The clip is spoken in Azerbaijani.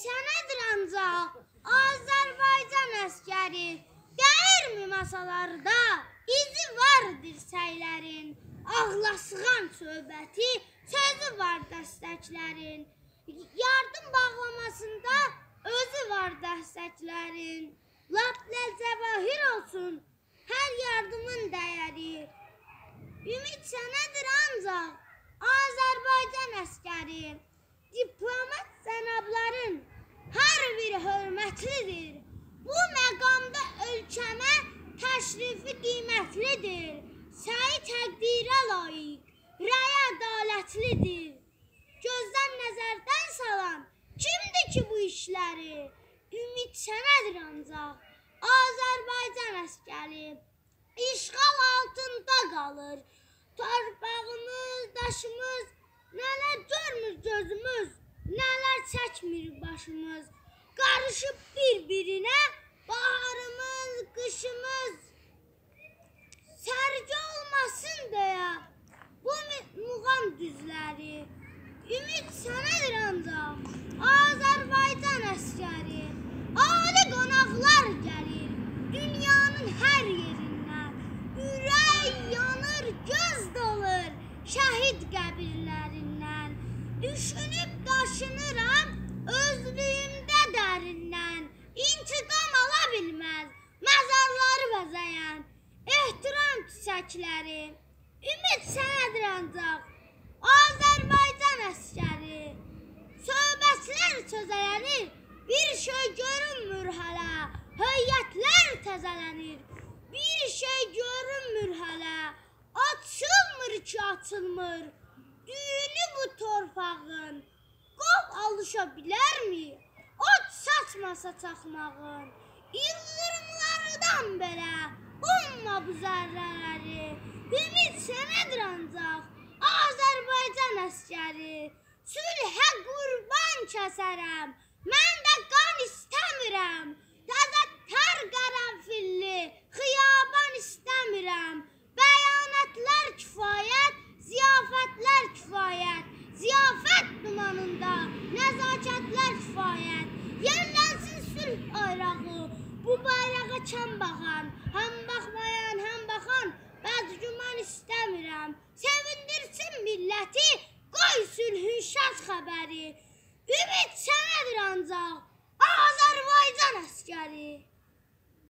Sənədir ancaq Azərbaycan əskəri, dəyirmi masalarda, izi var dirsəklərin, ağlasıqan söhbəti, sözü var dəstəklərin, yardım bağlamasında özü var dəstəklərin, lap ləzəvahir olsun hər yardımın dəyəri, ümid sənədir. Hörmətlidir. Bu məqamda ölkəmə təşrifi qiymətlidir. Səyi təqdirə layiq, rəy ədalətlidir. Gözdən nəzərdən salan kimdir ki bu işləri? Ümid sənədir ancaq Azərbaycan əskəri. İşğal altında qalır. Torpağımız, daşımız, nələr görmür gözümüz, nələr çəkmir başımız. Qarışıb bir-birinə baharımız, qışımız. Sərgi olmasın deyə bu muğam düzləri. Ümid sənədir ancaq Azərbaycan əskəri. Ehtiram çiçəkləri. Ümid sənədir ancaq Azərbaycan əskəri. Söhbətlər çözələnir, bir şey görünmür hələ. Heyətlər təzələnir, bir şey görünmür hələ. Açılmır ki, açılmır. Düyünü bu torpağın. Qov alışa bilərmi? Ot saçmasa çaxmağın. Belə zərrələri. Ümid sənədir ancaq Azərbaycan əskəri. Sülhə qurban kəsərəm. Mən də qan istəmirəm. Təzə tər qərənfilli xiyaban istəmirəm. Bəyanətlər kifayət, ziyafətlər kifayət. Ziyafət dumanında nəzakətlər kifayət. Yerlənsin sülh bayrağı, bu bayrağa çəm baxan, həm baxmayan, həm baxan bədgüman istəmirəm. Sevindirsin milləti, qoy sülhün şad xəbəri. Ümid sənədir ancaq Azərbaycan əskəri.